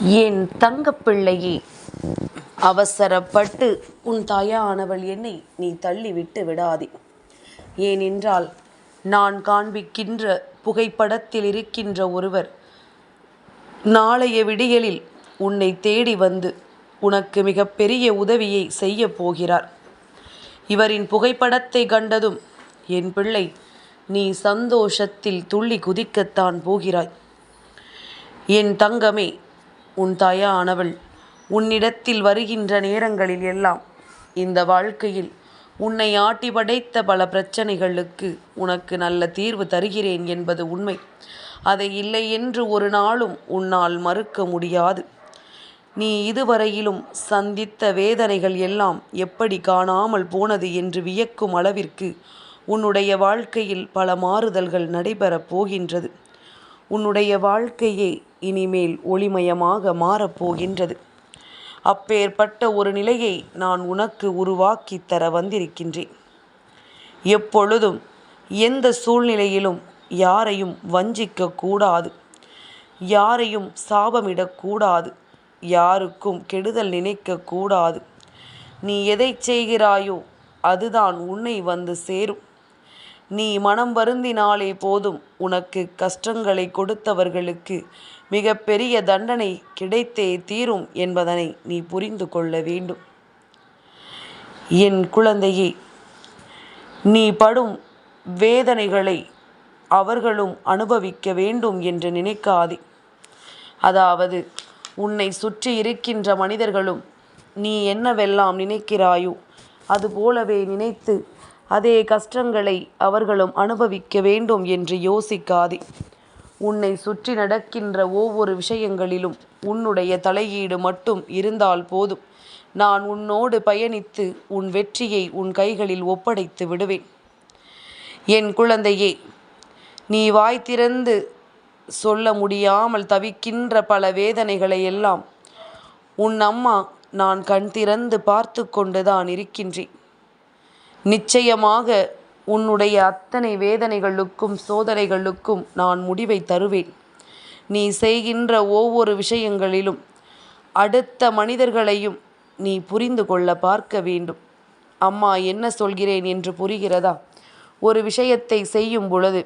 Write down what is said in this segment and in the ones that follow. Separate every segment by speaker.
Speaker 1: என் தங்கப்பிள்ளையே அவசரப்பட்டு உன் தாயானவள் என்னை நீ தள்ளிவிட்டு விடாதே. ஏனென்றால் நான் காண்பிக்கின்ற புகைப்படத்தில் இருக்கின்ற ஒருவர் நாளைய விடியலில் உன்னை தேடி வந்து உனக்கு மிகப்பெரிய உதவியை செய்யப் போகிறார். இவரின் புகைப்படத்தை கண்டதும் என் பிள்ளை நீ சந்தோஷத்தில் துள்ளி குதிக்கத்தான் போகிறாய். என் தங்கமே உன் தாயானவள் உன்னிடத்தில் வருகின்ற நேரங்களில் எல்லாம் இந்த வாழ்க்கையில் உன்னை ஆட்டி படைத்த பல பிரச்சனைகளுக்கு உனக்கு நல்ல தீர்வு தருகிறேன் என்பது உண்மை. அதை இல்லை என்று ஒரு நாளும் உன்னால் மறுக்க முடியாது. நீ இதுவரையிலும் சந்தித்த வேதனைகள் எல்லாம் எப்படி காணாமல் போனது என்று வியக்கும் அளவிற்கு உன்னுடைய வாழ்க்கையில் பல மாறுதல்கள் நடைபெறப் போகின்றது. உன்னுடைய வாழ்க்கையே இனிமேல் ஒளிமயமாக மாறப்போகின்றது அப்பேற்பட்ட ஒரு நிலையை நான் உனக்கு உருவாக்கி தர வந்திருக்கின்றேன். எப்பொழுதும் எந்த சூழ்நிலையிலும் யாரையும் வஞ்சிக்க கூடாது. யாரையும் சாபமிடக்கூடாது யாருக்கும் கெடுதல் நினைக்க கூடாது. நீ எதை செய்கிறாயோ அதுதான் உன்னை வந்து சேரும். நீ மனம் வருந்தினாலே போதும் உனக்கு கஷ்டங்களை கொடுத்தவர்களுக்கு. மிகப்பெரிய தண்டனை கிடைத்தே தீரும் என்பதனை நீ புரிந்து கொள்ள வேண்டும். என் குழந்தையே நீ படும் வேதனைகளை அவர்களும் அனுபவிக்க வேண்டும் என்று நினைக்காதே. அதாவது உன்னை சுற்றி இருக்கின்ற மனிதர்களும் நீ என்னவெல்லாம் நினைக்கிறாயோ அதுபோலவே நினைத்து அதே கஷ்டங்களை அவர்களும் அனுபவிக்க வேண்டும் என்று யோசிக்காதே. உன்னை சுற்றி நடக்கின்ற ஒவ்வொரு விஷயங்களிலும் உன்னுடைய தலையீடு மட்டும் இருந்தால் போதும். நான் உன்னோடு பயணித்து உன் வெற்றியை உன் கைகளில் ஒப்படைத்து விடுவேன். என் குழந்தையே நீ வாய் திறந்து சொல்ல முடியாமல் தவிக்கின்ற பல வேதனைகளை எல்லாம் உன் அம்மா நான் கண் திறந்து பார்த்து கொண்டுதான் இருக்கின்றேன். நிச்சயமாக உன்னுடைய அத்தனை வேதனைகளுக்கும் சோதனைகளுக்கும் நான் முடிவை தருவேன். நீ செய்கின்ற ஒவ்வொரு விஷயங்களிலும் அடுத்த மனிதர்களையும் நீ புரிந்து கொள்ள பார்க்க வேண்டும். அம்மா என்ன சொல்கிறேன் என்று புரிகிறதா? ஒரு விஷயத்தை செய்யும் பொழுது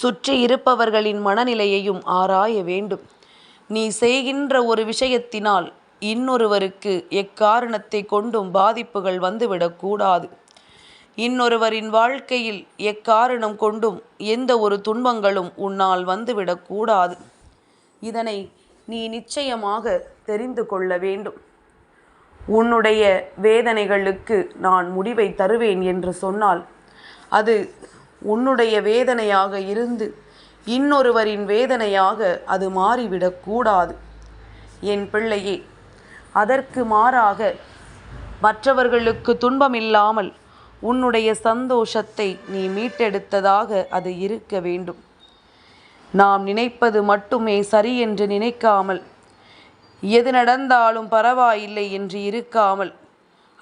Speaker 1: சுற்றி இருப்பவர்களின் மனநிலையையும் ஆராய வேண்டும். நீ செய்கின்ற ஒரு விஷயத்தினால் இன்னொருவருக்கு எக்காரணத்தை கொண்டும் பாதிப்புகள் வந்துவிடக்கூடாது இன்னொருவரின் வாழ்க்கையில் எக்காரணம் கொண்டும் எந்த ஒரு துன்பங்களும் உன்னால் வந்துவிடக்கூடாது இதனை நீ நிச்சயமாக தெரிந்து கொள்ள வேண்டும். உன்னுடைய வேதனைகளுக்கு நான் முடிவை தருவேன் என்று சொன்னால் அது உன்னுடைய வேதனையாக இருந்து இன்னொருவரின் வேதனையாக அது மாறிவிடக்கூடாது என் பிள்ளையே அதற்கு மாறாக மற்றவர்களுக்கு துன்பமில்லாமல் உன்னுடைய சந்தோஷத்தை நீ மீட்டெடுத்ததாக அது இருக்க வேண்டும். நாம் நினைப்பது மட்டுமே சரி என்று நினைக்காமல் எது நடந்தாலும் பரவாயில்லை என்று இருக்காமல்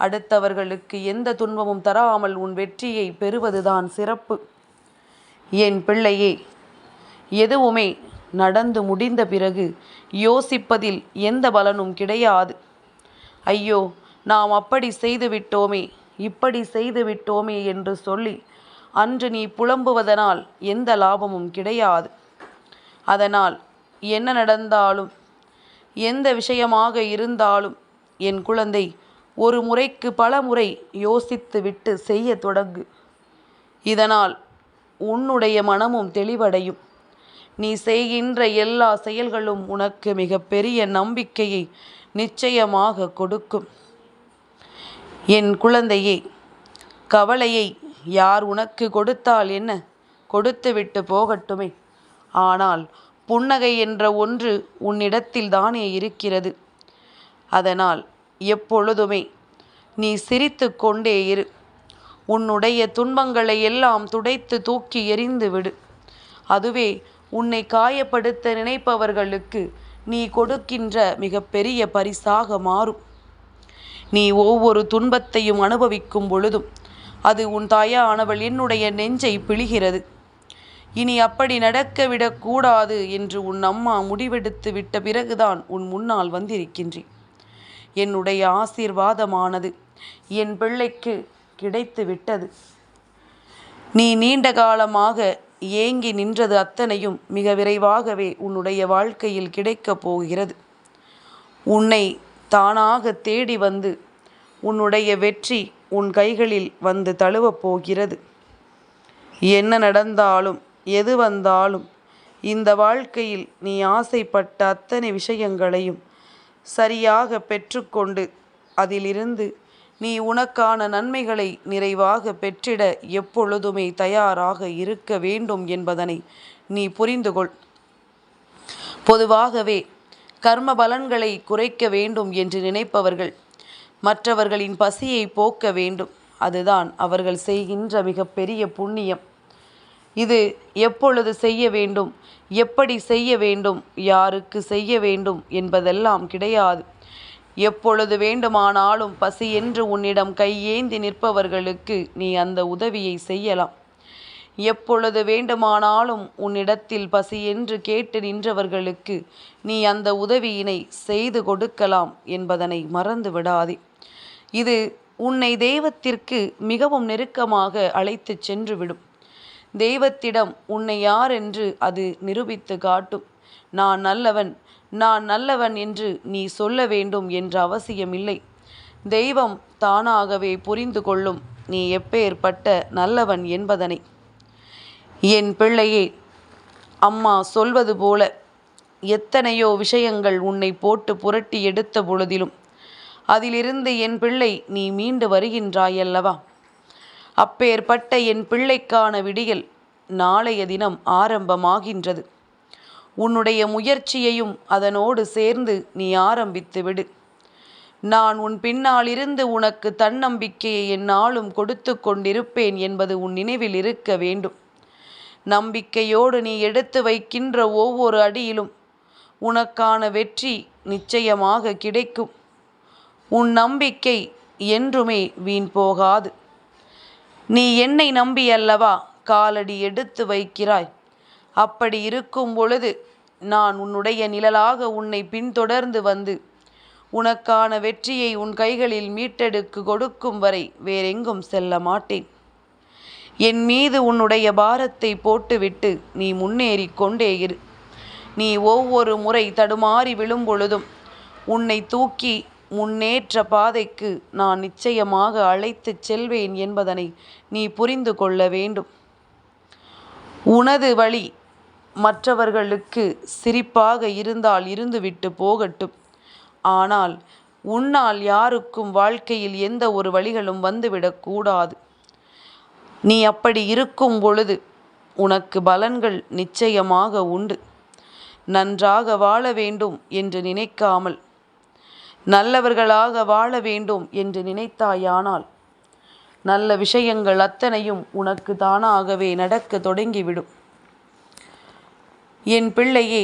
Speaker 1: அடுத்தவர்களுக்கு எந்த துன்பமும் தராமல் உன் வெற்றியை பெறுவதுதான் சிறப்பு. என் பிள்ளையே எதுவுமே நடந்து முடிந்த பிறகு யோசிப்பதில் எந்த பலனும் கிடையாது. ஐயோ நாம் அப்படி செய்து விட்டோமே இப்படி செய்து விட்டோமே என்று சொல்லி அன்று நீ புலம்புவதனால் எந்த லாபமும் கிடையாது. அதனால் என்ன நடந்தாலும் எந்த விஷயமாக இருந்தாலும் என் குழந்தை ஒரு முறைக்கு பல முறை யோசித்து விட்டு செய்ய தொடங்கு. இதனால் உன்னுடைய மனமும் தெளிவடையும். நீ செய்கின்ற எல்லா செயல்களும் உனக்கு மிகப்பெரிய நம்பிக்கையை நிச்சயமாக கொடுக்கும். என் குழந்தையே கவலையை யார் உனக்கு கொடுத்தால் என்ன? கொடுத்துவிட்டு போகட்டுமே. ஆனால் புன்னகை என்ற ஒன்று உன்னிடத்தில் தானே இருக்கிறது. அதனால் எப்பொழுதுமே நீ சிரித்து கொண்டே இரு. உன்னுடைய துன்பங்களை எல்லாம் துடைத்து தூக்கி எறிந்து விடு. அதுவே உன்னை காயப்படுத்த நினைப்பவர்களுக்கு நீ கொடுக்கின்ற மிகப்பெரிய பரிசாக மாறும். நீ ஒவ்வொரு துன்பத்தையும் அனுபவிக்கும் பொழுதும் அது உன் தாயானவள் என்னுடைய நெஞ்சை பிழிகிறது. இனி அப்படி நடக்க விடக்கூடாது என்று உன் அம்மா முடிவெடுத்து விட்ட பிறகுதான் உன் முன்னால் வந்திருக்கின்றேன். என்னுடைய ஆசீர்வாதமானது என் பிள்ளைக்கு கிடைத்து விட்டது. நீ நீண்ட காலமாக ஏங்கி நின்றது அத்தனையும் மிக விரைவாகவே உன்னுடைய வாழ்க்கையில் கிடைக்கப் போகிறது. உன்னை தானாக தேடி வந்து உன்னுடைய வெற்றி உன் கைகளில் வந்து தழுவப் போகிறது. என்ன நடந்தாலும் எது வந்தாலும் இந்த வாழ்க்கையில் நீ ஆசைப்பட்ட அத்தனை விஷயங்களையும் சரியாக பெற்றுக்கொண்டு அதிலிருந்து நீ உனக்கான நன்மைகளை நிறைவாக பெற்றிட எப்பொழுதுமே தயாராக இருக்க வேண்டும் என்பதனை நீ புரிந்து கொள். பொதுவாகவே கர்ம பலன்களை குறைக்க வேண்டும் என்று நினைப்பவர்கள் மற்றவர்களின் பசியை போக்க வேண்டும். அதுதான் அவர்கள் செய்கின்ற மிகப்பெரிய புண்ணியம். இது எப்பொழுது செய்ய வேண்டும் எப்படி செய்ய வேண்டும் யாருக்கு செய்ய வேண்டும் என்பதெல்லாம் கிடையாது. எப்பொழுது வேண்டுமானாலும் பசி என்று உன்னிடம் கையேந்தி நிற்பவர்களுக்கு நீ அந்த உதவியை செய்யலாம். எப்பொழுது வேண்டுமானாலும் உன்னிடத்தில் பசி என்று கேட்டு நின்றவர்களுக்கு நீ அந்த உதவியினை செய்து கொடுக்கலாம் என்பதனை மறந்து விடாதே. இது உன்னை தெய்வத்திற்கு மிகவும் நெருக்கமாக அழைத்துச் சென்றுவிடும். தெய்வத்திடம் உன்னை யார் என்று அது நிரூபித்து காட்டும். நான் நல்லவன் நான் நல்லவன் என்று நீ சொல்ல வேண்டும் என்ற அவசியமில்லை. தெய்வம் தானாகவே புரிந்து கொள்ளும். நீ எப்பேற்பட்ட நல்லவன் என்பதனை. என் பிள்ளையே அம்மா சொல்வது போல எத்தனையோ விஷயங்கள் உன்னை போட்டு புரட்டி எடுத்த பொழுதிலும் அதிலிருந்து என் பிள்ளை நீ மீண்டு வருகின்றாயல்லவா? அப்பேற்பட்ட என் பிள்ளைக்கான விடியல் நாளைய தினம் ஆரம்பமாகின்றது. உன்னுடைய முயற்சியையும் அதனோடு சேர்ந்து நீ ஆரம்பித்து விடு. நான் உன் பின்னாலிருந்து உனக்கு தன்னம்பிக்கையை என்னாலும் கொடுத்து கொண்டிருப்பேன் என்பது உன் நினைவில் இருக்க வேண்டும். நம்பிக்கையோடு நீ எடுத்து வைக்கின்ற ஒவ்வொரு அடியிலும் உனக்கான வெற்றி நிச்சயமாக கிடைக்கும். உன் நம்பிக்கை என்றுமே வீண் போகாது. நீ என்னை நம்பி அல்லவா காலடி எடுத்து வைக்கிறாய். அப்படி இருக்கும் பொழுது நான் உன்னுடைய நிழலாக உன்னை பின்தொடர்ந்து வந்து உனக்கான வெற்றியை உன் கைகளில் மீட்டெடுக்கு கொடுக்கும் வரை வேறெங்கும் செல்ல மாட்டேன். என் மீது உன்னுடைய பாரத்தை போட்டுவிட்டு நீ முன்னேறி கொண்டே இரு. நீ ஒவ்வொரு முறை தடுமாறி விழும்பொழுதும் உன்னை தூக்கி முன்னேற்ற பாதைக்கு நான் நிச்சயமாக அழைத்துச் செல்வேன் என்பதனை நீ புரிந்து கொள்ள வேண்டும். உனது வழி மற்றவர்களுக்கு சிரிப்பாக இருந்தால் இருந்துவிட்டு போகட்டும். ஆனால் உன்னால் யாருக்கும் வாழ்க்கையில் எந்த ஒரு வழிகளும் வந்துவிடக்கூடாது நீ அப்படி இருக்கும் பொழுது உனக்கு பலன்கள் நிச்சயமாக உண்டு. நன்றாக வாழ வேண்டும் என்று நினைக்காமல் நல்லவர்களாக வாழ வேண்டும் என்று நினைத்தாயானால் நல்ல விஷயங்கள் அத்தனையும் உனக்கு தானாகவே நடக்க தொடங்கிவிடும். என் பிள்ளையே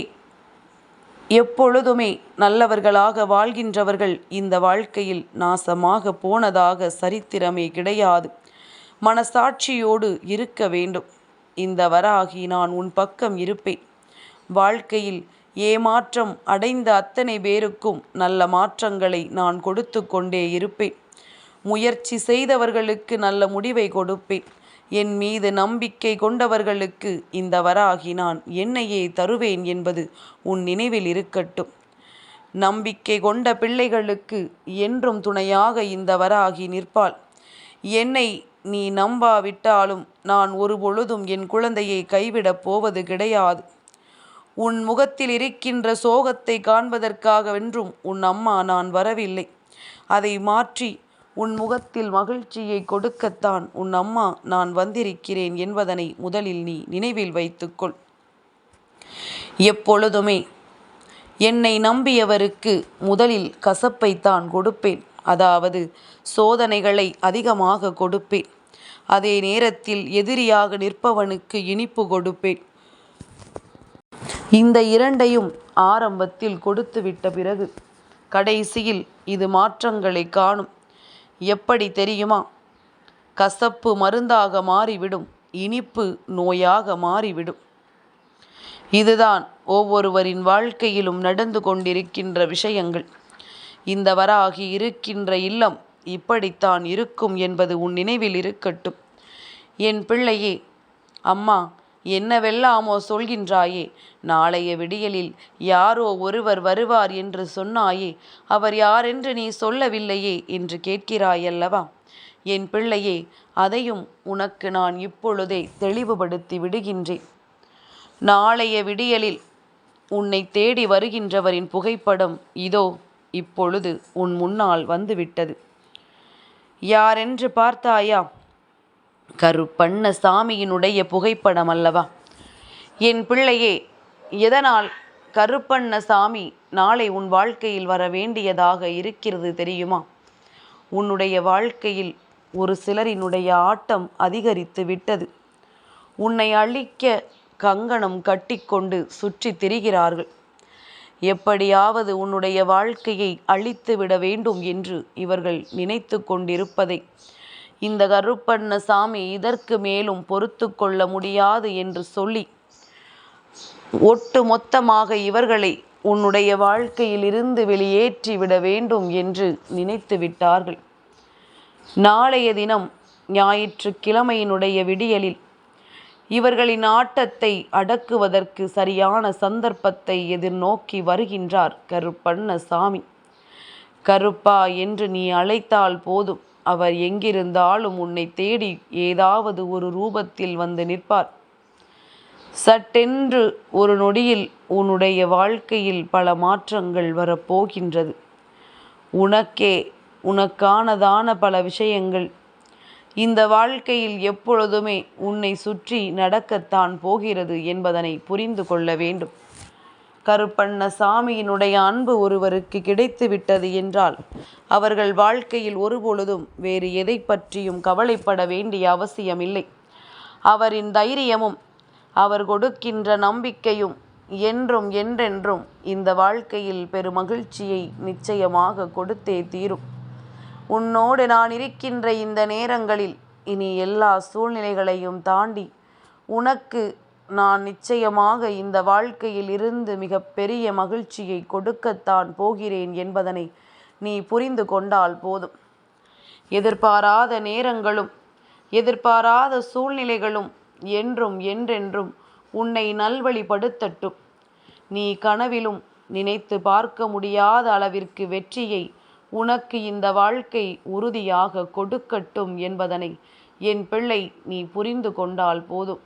Speaker 1: எப்பொழுதுமே நல்லவர்களாக வாழ்கின்றவர்கள் இந்த வாழ்க்கையில் நாசமாக போனதாக சரித்திரமே கிடையாது. மனசாட்சியோடு இருக்க வேண்டும். இந்த வராகி நான் உன் பக்கம் இருப்பேன். வாழ்க்கையில் ஏமாற்றம் அடைந்த அத்தனை பேருக்கும் நல்ல மாற்றங்களை நான் கொடுத்து கொண்டே இருப்பேன். முயற்சி செய்தவர்களுக்கு நல்ல முடிவை கொடுப்பேன். என் மீது நம்பிக்கை கொண்டவர்களுக்கு இந்த வராகி நான் என்னையே தருவேன் என்பது உன் நினைவில் இருக்கட்டும். நம்பிக்கை கொண்ட பிள்ளைகளுக்கு என்றும் துணையாக இந்த வராகி நிற்பாள். என்னை நீ நம்பாவிட்டாலும் நான் ஒரு பொழுதும் என் குழந்தையை கைவிடப் போவது கிடையாது. உன் முகத்தில் இருக்கின்ற சோகத்தை காண்பதற்காகவென்றும் உன் அம்மா நான் வரவில்லை. அதை மாற்றி உன் முகத்தில் மகிழ்ச்சியை கொடுக்கத்தான் உன் அம்மா நான் வந்திருக்கிறேன் என்பதனை முதலில் நீ நினைவில் வைத்துக்கொள். எப்பொழுதுமே என்னை நம்பியவருக்கு முதலில் கசப்பைத்தான் கொடுப்பேன். அதாவது சோதனைகளை அதிகமாக கொடுப்பேன். அதே நேரத்தில் எதிரியாக நிற்பவனுக்கு இனிப்பு கொடுப்பேன். இந்த இரண்டையும் ஆரம்பத்தில் கொடுத்துவிட்ட பிறகு கடைசியில் இது மாற்றங்களை காணும். எப்படி தெரியுமா? கசப்பு மருந்தாக மாறிவிடும் இனிப்பு நோயாக மாறிவிடும். இதுதான் ஒவ்வொருவரின் வாழ்க்கையிலும் நடந்து கொண்டிருக்கின்ற விஷயங்கள். இந்த வராகி இருக்கின்ற இல்லம் இப்படித்தான் இருக்கும் என்பது உன் நினைவில் இருக்கட்டும். என் பிள்ளையே அம்மா என்னவெல்லாமோ சொல்கின்றாயே? நாளைய விடியலில் யாரோ ஒருவர் வருவார் என்று சொன்னாயே? அவர் யாரென்று நீ சொல்லவில்லையே? என்று கேட்கிறாயல்லவா? என் பிள்ளையே அதையும் உனக்கு நான் இப்பொழுதே தெளிவுபடுத்தி விடுகின்றேன். நாளைய விடியலில் உன்னை தேடி வருகின்றவரின் புகைப்படம் இதோ இப்பொழுது உன் முன்னால் வந்துவிட்டது. யாரென்று பார்த்தாயா? கருப்பண்ண சாமியினுடைய புகைப்படம் அல்லவா? என் பிள்ளையே எதனால் கருப்பண்ண சாமி நாளை உன் வாழ்க்கையில் வர வேண்டியதாக இருக்கிறது தெரியுமா? உன்னுடைய வாழ்க்கையில் ஒரு சிலரினுடைய ஆட்டம் அதிகரித்து விட்டது. உன்னை அழிக்க கங்கணம் கட்டிக்கொண்டு சுற்றி திரிகிறார்கள். எப்படியாவது உன்னுடைய வாழ்க்கையை அழித்து விட வேண்டும் என்று இவர்கள் நினைத்து கொண்டிருப்பதை இந்த கருப்பண்ண சாமி இதற்கு மேலும் பொறுத்து கொள்ள முடியாது என்று சொல்லி ஒட்டு மொத்தமாக இவர்களை உன்னுடைய வாழ்க்கையில் இருந்து வெளியேற்றி விட வேண்டும் என்று நினைத்து விட்டார்கள். நாளைய தினம் ஞாயிற்றுக்கிழமையினுடைய விடியலில் இவர்களின் ஆட்டத்தை அடக்குவதற்கு சரியான சந்தர்ப்பத்தை எதிர்நோக்கி வருகின்றார் கருப்பண்ண சாமி. கருப்பா என்று நீ அழைத்தால் போதும். அவர் எங்கிருந்தாலும் உன்னை தேடி ஏதாவது ஒரு ரூபத்தில் வந்து நிற்பார். சட்டென்று ஒரு நொடியில் உன்னுடைய வாழ்க்கையில் பல மாற்றங்கள் வரப்போகின்றது. உனக்கே உனக்கானதான பல விஷயங்கள். இந்த வாழ்க்கையில் எப்பொழுதுமே உன்னை சுற்றி நடக்கத்தான் போகிறது என்பதனை புரிந்து கொள்ள வேண்டும். கருப்பண்ண சாமியினுடைய அன்பு ஒருவருக்கு கிடைத்து விட்டது என்றால் அவர்கள் வாழ்க்கையில் ஒருபொழுதும் வேறு எதை பற்றியும் கவலைப்பட வேண்டிய அவசியமில்லை. அவரின் தைரியமும் அவர் கொடுக்கின்ற நம்பிக்கையும் என்றும் என்றென்றும் இந்த வாழ்க்கையில் பெருமகிழ்ச்சியை நிச்சயமாக கொடுத்தே தீரும். உன்னோடு நான் இருக்கின்ற இந்த நேரங்களில் இனி எல்லா சூழ்நிலைகளையும் தாண்டி உனக்கு நான் நிச்சயமாக இந்த வாழ்க்கையில் இருந்து மிகப்பெரிய மகிழ்ச்சியை கொடுக்கத்தான் போகிறேன் என்பதனை நீ புரிந்து கொண்டால் போதும். எதிர்பாராத நேரங்களும் எதிர்பாராத சூழ்நிலைகளும் என்றும் என்றென்றும் உன்னை நல்வழிப்படுத்தட்டும். நீ கனவிலும் நினைத்து பார்க்க முடியாத அளவிற்கு வெற்றியை உனக்கு இந்த வாழ்க்கை உறுதியாக கொடுக்கட்டும் என்பதனை என் பிள்ளை நீ புரிந்து கொண்டால் போதும்.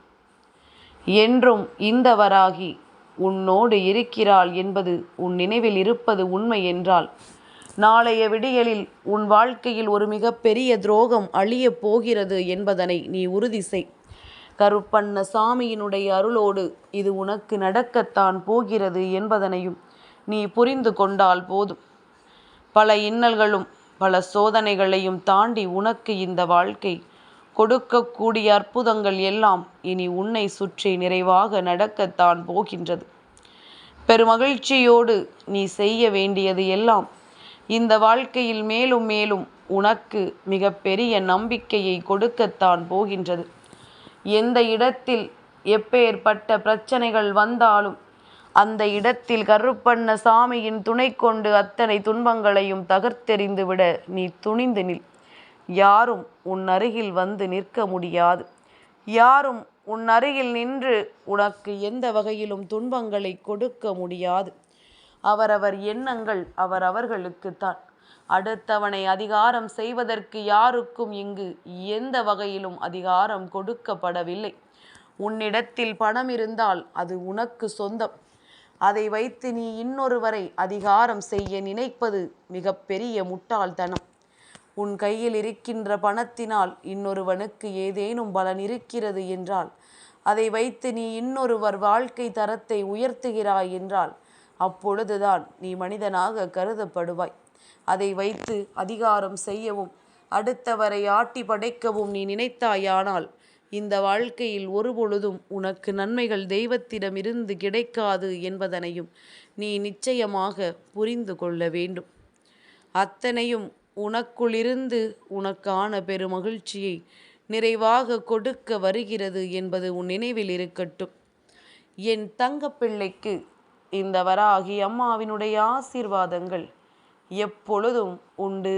Speaker 1: என்றும் இந்தவராகி உன்னோடு இருக்கிறாள் என்பது உன் நினைவில் இருப்பது உண்மை என்றால் நாளைய விடியலில் உன் வாழ்க்கையில் ஒரு மிகப்பெரிய துரோகம் அழியப் போகிறது என்பதனை நீ உறுதி செய். கருப்பண்ண சாமியினுடைய அருளோடு இது உனக்கு நடக்கத்தான் போகிறது என்பதனையும் நீ புரிந்து கொண்டால் போதும். பல இன்னல்களும் பல சோதனைகளையும் தாண்டி உனக்கு இந்த வாழ்க்கை கொடுக்கக்கூடிய அற்புதங்கள் எல்லாம் இனி உன்னை சுற்றி நிறைவாக நடக்கத்தான் போகின்றது. பெருமகிழ்ச்சியோடு நீ செய்ய வேண்டியது எல்லாம் இந்த வாழ்க்கையில் மேலும் மேலும் உனக்கு மிக பெரிய நம்பிக்கையை கொடுக்கத்தான் போகின்றது. எந்த இடத்தில் எப்பேற்பட்ட பிரச்சனைகள் வந்தாலும் அந்த இடத்தில் கருப்பண்ண சாமியின் துணை கொண்டு அத்தனை துன்பங்களையும் தகர்த்தெறிந்துவிட நீ துணிந்து நில். யாரும் உன் அருகில் வந்து நிற்க முடியாது. யாரும் உன் அருகில் நின்று உனக்கு எந்த வகையிலும் துன்பங்களை கொடுக்க முடியாது. அவரவர் எண்ணங்கள் அவரவர்களுக்குத்தான் அடுத்தவனை அதிகாரம் செய்வதற்கு யாருக்கும் இங்கு எந்த வகையிலும் அதிகாரம் கொடுக்கப்படவில்லை. உன்னிடத்தில் பணம் இருந்தால் அது உனக்கு சொந்தம். அதை வைத்து நீ இன்னொருவரை அதிகாரம் செய்ய நினைப்பது மிகப்பெரிய முட்டாள்தனம். உன் கையில் இருக்கின்ற பணத்தினால் இன்னொருவனுக்கு ஏதேனும் பலன் இருக்கிறது என்றால் அதை வைத்து நீ இன்னொருவர் வாழ்க்கை தரத்தை உயர்த்துகிறாய் என்றால் அப்பொழுதுதான் நீ மனிதனாக கருதப்படுவாய். அதை வைத்து அதிகாரம் செய்யவும் அடுத்தவரை ஆட்டி படைக்கவும் நீ நினைத்தாயானால் இந்த வாழ்க்கையில் ஒருபொழுதும் உனக்கு நன்மைகள் தெய்வத்திடமிருந்து கிடைக்காது என்பதனையும் நீ நிச்சயமாக புரிந்து கொள்ள வேண்டும். அத்தனையும் உனக்குள்ளிருந்து உனக்கான பெருமகிழ்ச்சியை நிறைவாக கொடுக்க வருகிறது என்பது உன் நினைவில் இருக்கட்டும். என் தங்கப்பிள்ளைக்கு இந்த வராகி அம்மாவினுடைய ஆசீர்வாதங்கள் எப்பொழுதும் உண்டு.